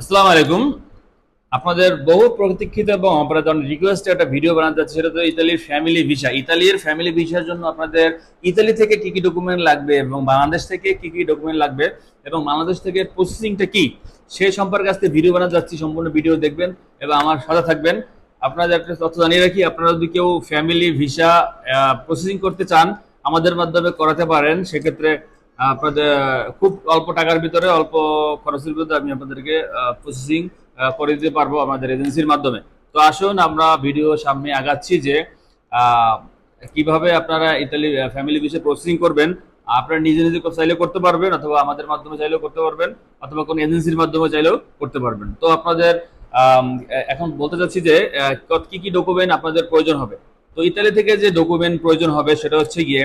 আসসালামু আলাইকুম। আপনাদের বহু প্রতীক্ষিত এবং আপনাদের রিকোয়েস্টে একটা ভিডিও বানাতে যাচ্ছে, সেটা তো ইতালির ফ্যামিলি ভিসা ইতালির ফ্যামিলি ভিসার জন্য আপনাদের ইতালি থেকে কি কি ডকুমেন্ট লাগবে এবং বাংলাদেশ থেকে কি কি ডকুমেন্ট লাগবে এবং বাংলাদেশ থেকে প্রসেসিংটা কি, সে সম্পর্কে আজকে ভিডিও বানাতে যাচ্ছি, সম্পূর্ণ ভিডিও দেখবেন এবং আমার সাথে থাকবেন। আপনাদের একটা তথ্য জানিয়ে রাখি, আপনারা যদি কেউ ফ্যামিলি ভিসা প্রসেসিং করতে চান, আমাদের মাধ্যমে করাতে পারেন, সেক্ষেত্রে আপনাদের খুব অল্প টাকার ভিতরে, অল্প খরচের ভিতরে আমি আপনাদেরকে প্রসেসিং করে দিতে পারব আমাদের এজেন্সির মাধ্যমে। তো আসুন, আমরা ভিডিও সামনে আগাচ্ছি যে কীভাবে আপনারা ইতালি ফ্যামিলি বিষয়ে প্রসেসিং করবেন। আপনারা নিজে নিজে চাইলে করতে পারবেন, অথবা আমাদের মাধ্যমে চাইলেও করতে পারবেন, অথবা কোনো এজেন্সির মাধ্যমে চাইলেও করতে পারবেন। তো আপনাদের এখন বলতে চাচ্ছি যে কি কি ডকুমেন্ট আপনাদের প্রয়োজন হবে? তো ইতালি থেকে যে ডকুমেন্ট প্রয়োজন হবে, সেটা হচ্ছে গিয়ে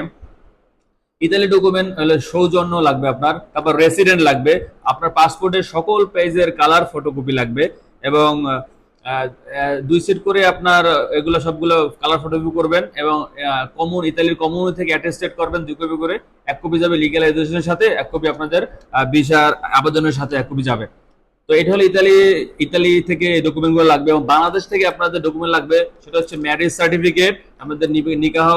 ইতালি ডকুমেন্ট হলে সৌজন্য লাগবে আপনার, তারপর রেসিডেন্ট লাগবে, আপনার পাসপোর্টের সকল পেজের কালার ফটোকপি লাগবে, এবং দুই সিট করে আপনার, এগুলো সবগুলো কালার ফটোকপি করবেন, এবং কমন ইতালির কমন থেকে অ্যাটেস্টেড করবেন দুই কপি করে, এক কপি যাবে লিগ্যাল এডুকেশনের সাথে, এক কপি আপনাদের ভিসার আবেদনের সাথে এক কপি যাবে। তো এটা হলো ইতালি ইতালি থেকে ডকুমেন্টগুলো লাগবে এবং বাংলাদেশ থেকে আপনাদের ডকুমেন্ট লাগবে, সেটা হচ্ছে ম্যারেজ সার্টিফিকেট আমাদের নিকাহ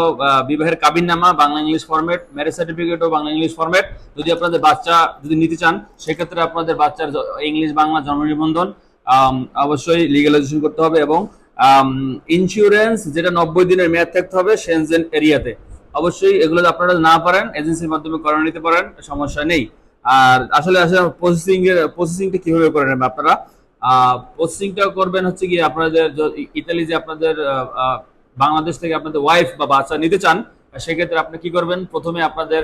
বিবাহের কাবিন নামা Bangla English format marriage certificate ও বাংলা ইংলিশ ফরম্যাট যদি আপনাদের বাচ্চা যদি নিতে চান, সেক্ষেত্রে আপনাদের বাচ্চার ইংলিশ, বাংলা জন্ম নিবন্ধন অবশ্যই লিগালাইজেশন করতে হবে এবং ইন্স্যুরেন্স যেটা নব্বই দিনের মেয়াদ থাকতে হবে সেনজেন এরিয়াতে অবশ্যই এগুলো আপনারা না পারেন এজেন্সির মাধ্যমে করে নিতে পারেন, সমস্যা নেই। আর আসলে আসলে প্রসেসিং এর প্রসেসিংটা কীভাবে করেন আপনারা? প্রসেসিংটা করবেন হচ্ছে কি আপনাদের ইতালি যে আপনাদের বাংলাদেশ থেকে আপনাদের ওয়াইফ বা বাচ্চা নিতে চান, সেক্ষেত্রে আপনি কি করবেন? প্রথমে আপনাদের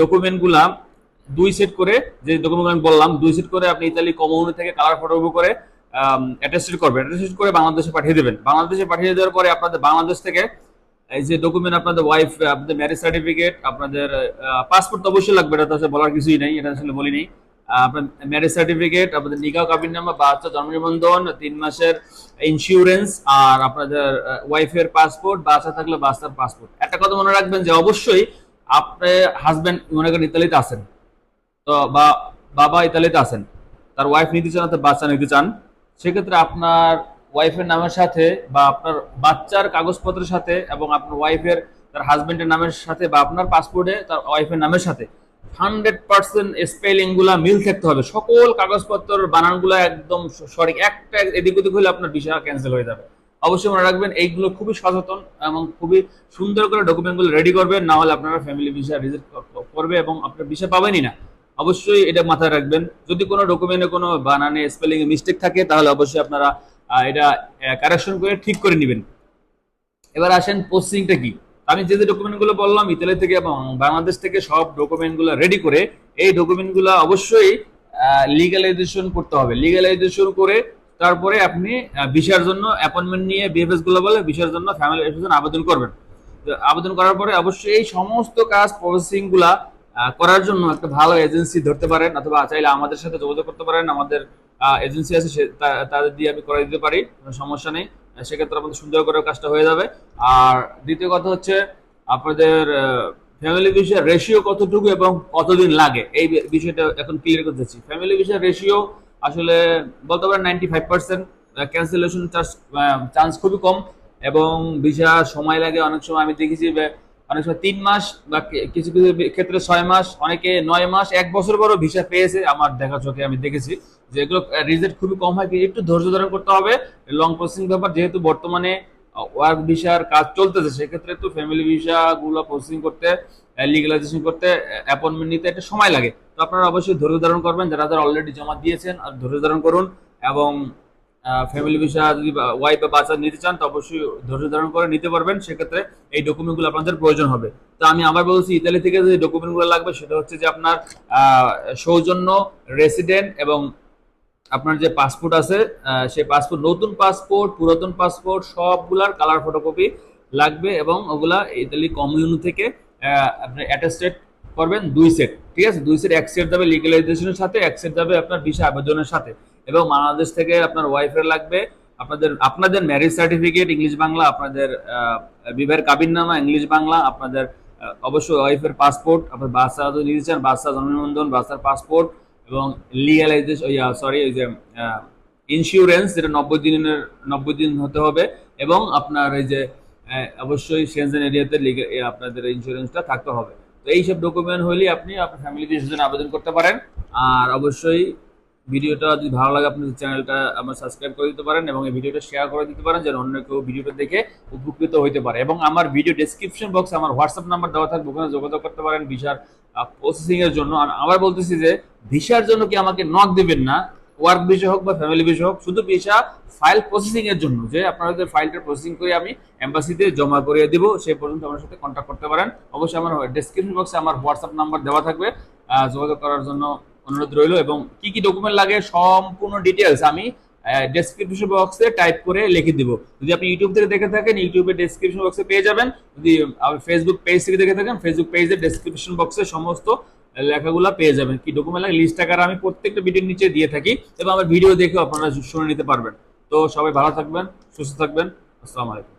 ডকুমেন্টগুলা দুই সেট করে, যে ডকুমেন্ট আমি বললাম, দুই সেট করে আপনি ইতালি কমিউনি থেকে কালার ফটোকপি করে অ্যাটাস্টেড করবেন। অ্যাটাস্টেড করে বাংলাদেশে পাঠিয়ে দেবেন। বাংলাদেশে পাঠিয়ে দেওয়ার পরে আপনাদের বাংলাদেশ থেকে এই যে ডকুমেন্ট আপনাদের ওয়াইফ আপনাদের ম্যারেজ সার্টিফিকেট আপনাদের পাসপোর্ট তো অবশ্যই লাগবে এটা তো আসলে বলার কিছুই নেই এটা আসলে আহ, আপনার ম্যারেজ সার্টিফিকেট আপনাদের নিকাহ কাবিন নাম্বার বাচ্চা জন্ম নিবন্ধন তিন মাসের ইন্স্যুরেন্স আর আপনাদের ওয়াইফের পাসপোর্ট বাচ্চা থাকলে বাচ্চার পাসপোর্ট একটা কথা মনে রাখবেন যে অবশ্যই আপনি হাজবেন্ড মনে করেন ইতালিতে আছেন তো বা বাবা ইতালিতে আছেন তার ওয়াইফ নিতে চান অথবা বাচ্চা নিতে চান সেক্ষেত্রে আপনার ওয়াইফের নামের সাথে বা আপনার বাচ্চার কাগজপত্রের সাথে এবং আপনার ওয়াইফের তার হাজবেন্ডের নামের সাথে বা আপনার পাসপোর্টে তার ওয়াইফের নামের সাথে হান্ড্রেড পার্সেন্ট স্পেলিংগুলা মিল থাকতে হবে। সকল কাগজপত্রের বানানগুলা একদম সঠিক, একটা এদিক ওদিক হলে আপনার ভিসা ক্যান্সেল হয়ে যাবে। অবশ্যই মনে রাখবেন, এইগুলো খুবই সচেতন এবং খুবই সুন্দর করে ডকুমেন্টগুলো রেডি করবেন, না হলে আপনারা ফ্যামিলি ভিসা রিজেক্ট করবে এবং আপনার ভিসা পাবেনই না। অবশ্যই এটা মাথায় রাখবেন, যদি কোনো ডকুমেন্টে কোনো বানানে স্পেলিং এ মিস্টেক থাকে, তাহলে অবশ্যই আপনারা এটা কারেকশন করে ঠিক করে নেবেন। এবার আসেন পোস্টিংটা কি? আমি যে যে ডকুমেন্টগুলো বললাম ইতালি থেকে এবং বাংলাদেশ থেকে সব ডকুমেন্টগুলো রেডি করে, এই ডকুমেন্টগুলো অবশ্যই লিগালাইজেশন করতে হবে। লিগালাইজেশন করে তারপরে আপনি ভিসার জন্য অ্যাপয়েন্টমেন্ট নিয়ে বিএফএসগুলো বলে ভিসার জন্য ফ্যামিলি আবেদন করবেন। আবেদন করার পরে অবশ্যই এই সমস্ত কাজ প্রসেসিংগুলা করার জন্য একটা ভালো এজেন্সি ধরতে পারেন অথবা চাইলে আমাদের সাথে যোগাযোগ করতে পারেন। আমাদের এজেন্সি আছে তাদের দিয়ে আমি করে দিতে পারি, কোনো সমস্যা নেই। সেক্ষেত্রে আমাদের সুন্দর করে কাজটা হয়ে যাবে। আর দ্বিতীয় কথা হচ্ছে, আপনাদের ফ্যামিলি বিষয়ে রেশিও কতটুকু এবং কতদিন লাগে? এই বিষয়টা এখন ক্লিয়ার করতেছি ফ্যামিলি বিষয়ে রেশিও আসলে বলতে পারেন ninety five percent cancellation chance খুবই কম। এবং ভিসা সময় লাগে, অনেক সময় আমি দেখেছি অনেক সময় তিন মাস বা কিছু কিছু ক্ষেত্রে ছয় মাস, অনেকে নয় মাস, এক বছর পরও ভিসা পেয়েছে আমার দেখা চোখে আমি দেখেছি। যে এগুলো রিজেক্ট খুবই কম হয় একটু ধৈর্য ধারণ করতে হবে। লং প্রসেসিং ব্যাপার, যেহেতু বর্তমানে ওয়ার্ক ভিসার কাজ চলতেছে, সেক্ষেত্রে একটু ফ্যামিলি ভিসা গুলো প্রসেসিং করতে লিগালাইজেশন করতে অ্যাপয়েন্টমেন্ট নিতে একটা সময় লাগে। তো আপনারা অবশ্যই ধৈর্য ধারণ করবেন, যারা যারা অলরেডি জমা দিয়েছেন, আর ধৈর্য ধারণ করুন এবং ফ্যামিলি ভিসা যদি ওয়াইফ বা বাচ্চা নিতে চান, তো অবশ্যই ধৈর্য ধারণ করে নিতে পারবেন। সেক্ষেত্রে এই ডকুমেন্টগুলো আপনাদের প্রয়োজন হবে। তো আমি আবার বলছি ইতালি থেকে যে ডকুমেন্টগুলো লাগবে, সেটা হচ্ছে যে আপনার সৌজন্য রেসিডেন্ট এবং আপনার যে পাসপোর্ট আছে সেই পাসপোর্ট নতুন পাসপোর্ট পুরাতন পাসপোর্ট সবগুলার কালার ফটোকপি লাগবে এবং ওগুলা ইতালি কমিউনি থেকে আপনি অ্যাটাস্টেড করবেন দুই সেট ঠিক আছে? দুই সেট এক সেট যাবে লিগালাইজেশনের সাথে, এক সেট যাবে আপনার ভিসা আবেদনের সাথে। এবং বাংলাদেশ থেকে আপনার ওয়াইফের লাগবে। আপনাদের আপনাদের ম্যারেজ সার্টিফিকেট ইংলিশ বাংলা, আপনাদের বিবাহের কাবিননামা ইংলিশ বাংলা, আপনাদের অবশ্যই ওয়াইফের পাসপোর্ট আপনার বাচ্চা যদি নিতে চান, বাচ্চা জন্ম নিবন্ধন বাচ্চার পাসপোর্ট এবং লিগালাইজেশন সরি ওই যে ইন্স্যুরেন্স যেটা নব্বই দিনের, নব্বই দিন হতে হবে এবং আপনার এই যে অবশ্যই সেনজেন এরিয়াতে আপনাদের ইন্স্যুরেন্সটা থাকতে হবে। তো এইসব ডকুমেন্ট হলে আপনি আপনার ফ্যামিলি আবেদন করতে পারেন। আর অবশ্যই ভিডিওটা যদি ভালো লাগে, আপনি চ্যানেলটা আমার সাবস্ক্রাইব করে দিতে পারেন এবং এই ভিডিওটা শেয়ার করে দিতে পারেন যেন অন্য কেউ ভিডিওটা দেখে উপকৃত হতে পারে। এবং আমার ভিডিও ডেসক্রিপশন বক্সে আমার হোয়াটসঅ্যাপ নাম্বার দেওয়া থাকবে, ওখানে যোগাযোগ করতে পারেন ভিসার প্রসেসিং এর জন্য। আর আবার বলতেছি যে, ভিসার জন্য কি আমাকে নক দেবেন না? ওয়ার্ক ভিসা হোক বা ফ্যামিলি ভিসা হোক, শুধু ভিসা ফাইল প্রসেসিং এর জন্য। যে আপনারা আপনাদের ফাইলটা প্রসেসিং করে আমি এম্বাসিতে জমা করিয়ে দিব সেই পর্যন্ত আমার সাথে কন্ট্যাক্ট করতে পারেন। অবশ্যই আমার ডেসক্রিপশন বক্সে আমার হোয়াটসঅ্যাপ নাম্বার দেওয়া থাকবে। যোগাযোগ করার জন্য অনুরোধ রইল এবং কি কি ডকুমেন্ট লাগে সম্পূর্ণ ডিটেলস আমি ডেসক্রিপশন বক্সে টাইপ করে লিখে দিব। যদি আপনি ইউটিউব থেকে দেখে থাকেন ইউটিউবে ডেসক্রিপশন বক্সে পেয়ে যাবেন। যদি ফেসবুক পেজ থেকে দেখে থাকেন ফেসবুক পেজের ডেসক্রিপশন বক্সে সমস্ত লেখাগুলো পেয়ে যাবেন। কি ডকুমেন্ট লাগে? লিস্ট আকারে আমি প্রত্যেকটা ভিডিওর নিচে দিয়ে থাকি এবং আমার ভিডিও দেখে আপনারা শুনে নিতে পারবেন। তো সবাই ভালো থাকবেন, সুস্থ থাকবেন। আসসালামু আলাইকুম।